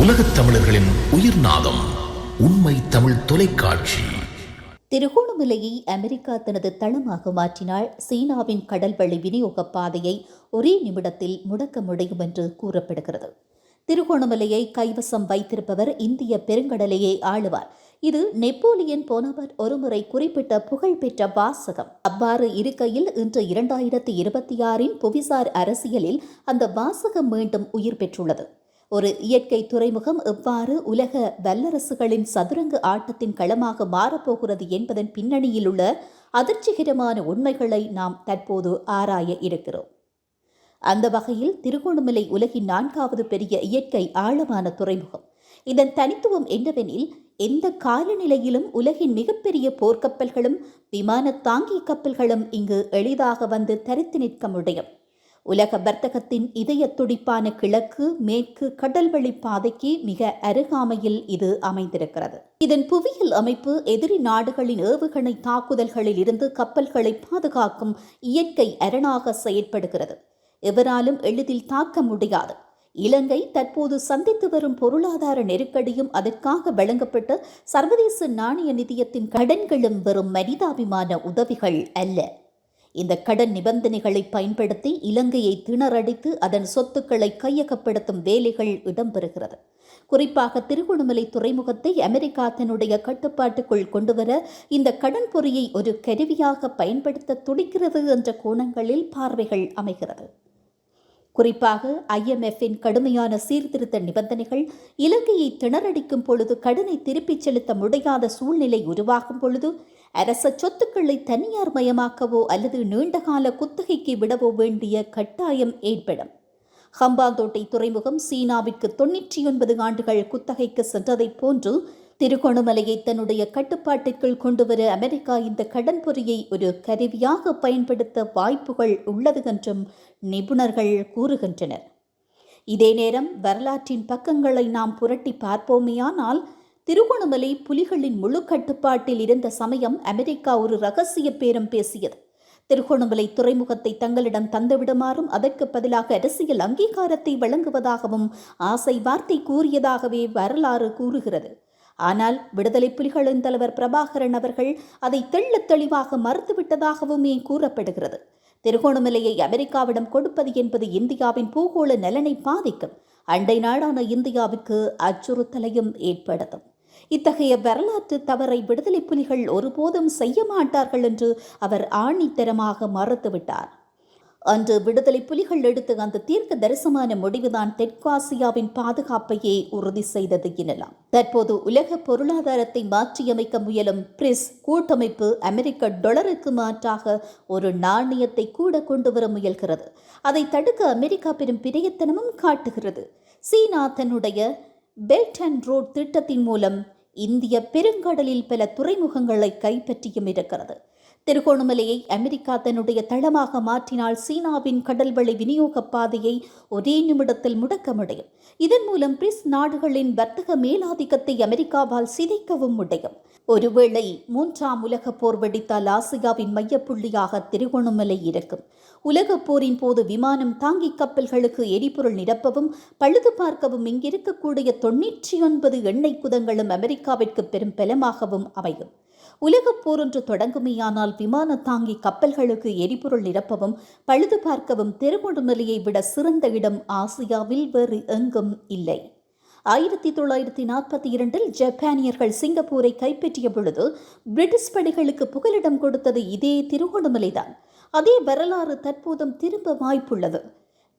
உலகத் தமிழர்களின் உயிர்நாதம் உண்மை தமிழ் தொலைக்காட்சி. திருகோணமலையை அமெரிக்கா தனது தளமாக மாற்றினால் சீனாவின் கடல்வழி விநியோக பாதையை ஒரே நிமிடத்தில் முடக்க முடியும் என்று கூறப்படுகிறது. திருகோணமலையை கைவசம் வைத்திருப்பவர் இந்திய பெருங்கடலையே ஆளுவார். இது நெப்போலியன் போனவர் ஒருமுறை குறிப்பிட்ட புகழ்பெற்ற வாசகம். அவ்வாறு இருக்கையில் இன்று இரண்டாயிரத்தி இருபத்தி ஆறின் புவிசார் அரசியலில் அந்த வாசகம் மீண்டும் உயிர் பெற்றுள்ளது. ஒரு இயற்கை துறைமுகம் எவ்வாறு உலக வல்லரசுகளின் சதுரங்க ஆட்டத்தின் களமாக மாறப்போகிறது என்பதன் பின்னணியில் உள்ள அதிர்ச்சிகரமான உண்மைகளை நாம் தற்போது ஆராய இருக்கிறோம். அந்த வகையில் திருகோணமலை உலகின் நான்காவது பெரிய இயற்கை ஆழமான துறைமுகம். இதன் தனித்துவம் என்னவெனில் எந்த காலநிலையிலும் உலகின் மிகப்பெரிய போர்க்கப்பல்களும் விமான தாங்கி கப்பல்களும் இங்கு எளிதாக வந்து தரித்து நிற்க முடியும். உலக வர்த்தகத்தின் இதய துடிப்பான கிழக்கு மேற்கு கடல்வழி பாதைக்கு மிக அருகாமையில் இது அமைந்திருக்கிறது. இதன் புவியியல் அமைப்பு எதிரி நாடுகளின் ஏவுகணை தாக்குதல்களில் இருந்து கப்பல்களை பாதுகாக்கும் இயற்கை அரணாக செயற்படுகிறது. எவராலும் எளிதில் தாக்க முடியாது. இலங்கை தற்போது சந்தித்து வரும் பொருளாதார நெருக்கடியும் அதற்காக வழங்கப்பட்ட சர்வதேச நாணய நிதியத்தின் கடன்களும் வெறும் மனிதாபிமான உதவிகள் அல்ல. இந்த கடன் நிபந்தனைகளை பயன்படுத்தி இலங்கையை திணறடித்து அதன் சொத்துக்களை கையகப்படுத்தும் வேலைகள் இடம்பெறுகிறது. குறிப்பாக திருகோணமலை துறைமுகத்தை அமெரிக்கா தன்னுடைய கட்டுப்பாட்டுக்குள் கொண்டுவர இந்த கடன் பொறியை ஒரு கருவியாக பயன்படுத்த துடிக்கிறது என்ற கோணங்களில் பார்வைகள் அமைகிறது. குறிப்பாக ஐஎம்எஃப்பின் கடுமையான சீர்திருத்த நிபந்தனைகள் இலங்கையை திணறடிக்கும் பொழுது கடனை திருப்பிச் செலுத்த முடியாத சூழ்நிலை உருவாகும் பொழுது அரச சொத்துக்களை தனியார் மயமாக்கவோ அல்லது நீண்டகால குத்தகைக்கு விடவோ வேண்டிய கட்டாயம் ஏற்படும். ஹம்பாந்தோட்டை துறைமுகம் சீனாவிற்கு தொன்னூற்றி ஒன்பது ஆண்டுகள் குத்தகைக்கு சென்றதைப் போன்று திருகோணமலையை தன்னுடைய கட்டுப்பாட்டிற்குள் கொண்டுவர அமெரிக்கா இந்த கடன் பொறியை ஒரு கருவியாக பயன்படுத்த வாய்ப்புகள் உள்ளது என்றும் நிபுணர்கள் கூறுகின்றனர். இதே நேரம் வரலாற்றின் பக்கங்களை நாம் புரட்டி பார்ப்போமேயானால் திருகோணமலை புலிகளின் முழு கட்டுப்பாட்டில் இருந்த சமயம் அமெரிக்கா ஒரு ரகசிய பேரம் பேசியது. திருகோணமலை துறைமுகத்தை தங்களிடம் தந்துவிடுமாறும் அதற்கு பதிலாக அரசியல் அங்கீகாரத்தை வழங்குவதாகவும் ஆசை வார்த்தை கூறியதாகவே வரலாறு கூறுகிறது. ஆனால் விடுதலை புலிகளின் தலைவர் பிரபாகரன் அவர்கள் அதை தெள்ளத் தெளிவாக மறுத்துவிட்டதாகவுமே கூறப்படுகிறது. திருகோணமலையை அமெரிக்காவிடம் கொடுப்பது என்பது இந்தியாவின் பூகோள நலனை பாதிக்கும். அண்டை நாடான இந்தியாவுக்கு அச்சுறுத்தலையும் ஏற்படுத்தும். இத்தகைய வரலாற்று தவறை விடுதலை புலிகள் ஒருபோதும் செய்ய மாட்டார்கள் என்று அவர் ஆணித்தரமாக மறுத்துவிட்டார் அன்று விடுதலை புலிகள் எடுத்து அந்த தீர்க்க தரிசமான முடிவுதான் தெற்காசியாவின் பாதுகாப்பையே உறுதி செய்தது எனலாம். தற்போது உலக பொருளாதாரத்தை மாற்றியமைக்க முயலும் பிரிஸ் கூட்டமைப்பு அமெரிக்க டொலருக்கு மாற்றாக ஒரு நாணயத்தை கூட கொண்டு வர முயல்கிறது. அதை தடுக்க அமெரிக்கா பெரும் பிரயத்தனமும் காட்டுகிறது. சீனா தன்னுடைய பெல்ட் அண்ட் ரோட் திட்டத்தின் மூலம் இந்திய பெருங்கடலில் பல துறைமுகங்களை கைப்பற்றியும் இருக்கிறது. திருகோணமலையை அமெரிக்கா தன்னுடைய தளமாக மாற்றினால் சீனாவின் கடல்வழி விநியோக பாதையை ஒரே நிமிடத்தில் முடக்க முடியும் இதன் மூலம் பிரிஸ் நாடுகளின் வர்த்தக மேலாதிக்கத்தை அமெரிக்காவால் சிதைக்கவும் முடியும். ஒருவேளை மூன்றாம் உலக போர் வெடித்தால் ஆசியாவின் மையப்புள்ளியாக திருகோணமலை இருக்கும். உலகப் போரின் போது விமானம் தாங்கி கப்பல்களுக்கு எரிபொருள் நிரப்பவும் பழுது பார்க்கவும் இங்கிருக்கக்கூடிய தொன்னூற்றி ஒன்பது எண்ணெய் குதங்களும் அமெரிக்காவிற்கு பெரும் பலமாகவும் அமையும். உலகப் போரொன்று தொடங்குமேயானால் விமான தாங்கி கப்பல்களுக்கு எரிபொருள் நிரப்பவும் பழுது பார்க்கவும் திருகோணமலையை விட சிறந்த இடம் ஆசியாவில் வேறு எங்கும் இல்லை. ஆயிரத்தி தொள்ளாயிரத்தி நாற்பத்தி இரண்டில் ஜப்பானியர்கள் சிங்கப்பூரை கைப்பற்றிய பொழுது பிரிட்டிஷ் படைகளுக்கு புகலிடம் கொடுத்தது இதே திருகோணமலைதான் அதே வரலாறு தற்போதும் திரும்ப வாய்ப்புள்ளது.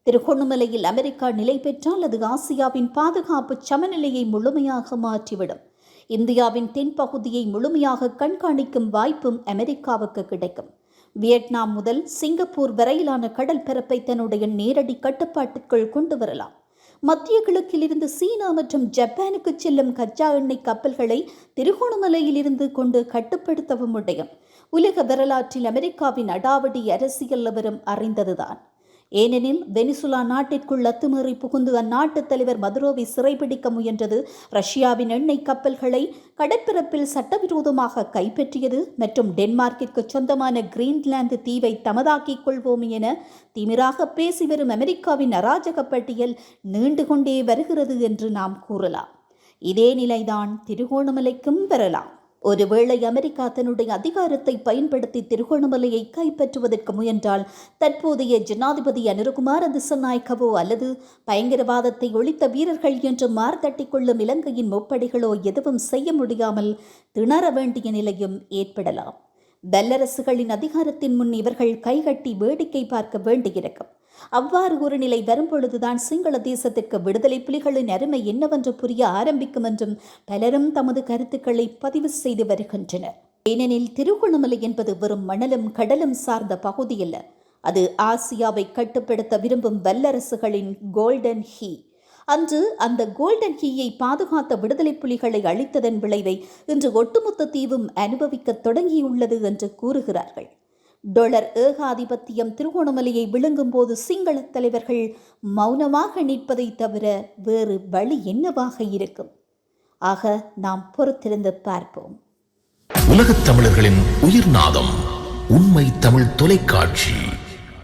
திருகோணமலையில் அமெரிக்கா நிலை பெற்றால் அது ஆசியாவின் பாதுகாப்பு சமநிலையை முழுமையாக மாற்றிவிடும். இந்தியாவின் தென்பகுதியை முழுமையாக கண்காணிக்கும் வாய்ப்பும் அமெரிக்காவுக்கு கிடைக்கும். வியட்நாம் முதல் சிங்கப்பூர் வரையிலான கடல் பரப்பை தன்னுடைய நேரடி கட்டுப்பாட்டுக்குள் கொண்டு வரலாம். மத்திய கிழக்கிலிருந்து சீனா மற்றும் ஜப்பானுக்கு செல்லும் கச்சா எண்ணெய் கப்பல்களை திருகோணமலையிலிருந்து கொண்டு கட்டுப்படுத்தவும் முடியும். உலக வரலாற்றில் அமெரிக்காவின் அடாவடி அரசியல் அவரும் அறிந்ததுதான். ஏனெனில் வெனிசுலா நாட்டிற்குள் அத்துமீறி புகுந்து அந்நாட்டு தலைவர் மதுரோவை சிறைபிடிக்க முயன்றது ரஷ்யாவின் எண்ணெய் கப்பல்களை கடற்பிறப்பில் சட்டவிரோதமாக கைப்பற்றியது மற்றும் டென்மார்க்கிற்கு சொந்தமான கிரீன்லாந்து தீவை தமதாக்கிக் கொள்வோம் என திமிராக பேசி வரும் அமெரிக்காவின் அராஜக பட்டியல் நீண்டு கொண்டே வருகிறது என்று நாம் கூறலாம். இதே நிலைதான் திருகோணமலைக்கும் பெறலாம் ஒருவேளை அமெரிக்கா தன்னுடைய அதிகாரத்தை பயன்படுத்தி திருகோணமலையை கைப்பற்றுவதற்கு முயன்றால் தற்போதைய ஜனாதிபதி அனுருகுமார திசநாயக்கவோ அல்லது பயங்கரவாதத்தை ஒழித்த வீரர்கள் என்று மார்தட்டிக்கொள்ளும் இலங்கையின் முப்படைகளோ எதுவும் செய்ய முடியாமல் திணற வேண்டிய நிலையும் ஏற்படலாம். வல்லரசுகளின் அதிகாரத்தின் முன் இவர்கள் கைகட்டி வேடிக்கை பார்க்க வேண்டியிருக்கும். அவ்வாறு ஒரு நிலை வரும்பொழுதுதான் சிங்கள தேசத்திற்கு விடுதலை புலிகளின் அருமை என்னவென்று புரிய ஆரம்பிக்கும் என்றும் பலரும் தமது கருத்துக்களை பதிவு செய்து வருகின்றனர். ஏனெனில் திருகோணமலை என்பது வெறும் மணலும் கடலும் சார்ந்த பகுதியல்ல. அது ஆசியாவை கட்டுப்படுத்த விரும்பும் வல்லரசுகளின் கோல்டன் ஹீ. அன்று அந்த கோல்டன் ஹீயை பாதுகாத்த விடுதலை புலிகளை அழித்ததன் விளைவை இன்று ஒட்டுமொத்த தீவும் அனுபவிக்கத் தொடங்கியுள்ளது என்று கூறுகிறார்கள். டொலர் ஏகாதிபத்தியம் திருகோணமலையை விழுங்கும் போது சிங்கள தலைவர்கள் மௌனமாக நிற்பதை தவிர வேறு வழி என்னவாக இருக்கும்? ஆக நாம் பொறுத்திருந்து பார்ப்போம். உலகத் தமிழர்களின் உயிர்நாதம் உண்மை தமிழ் தொலைக்காட்சி.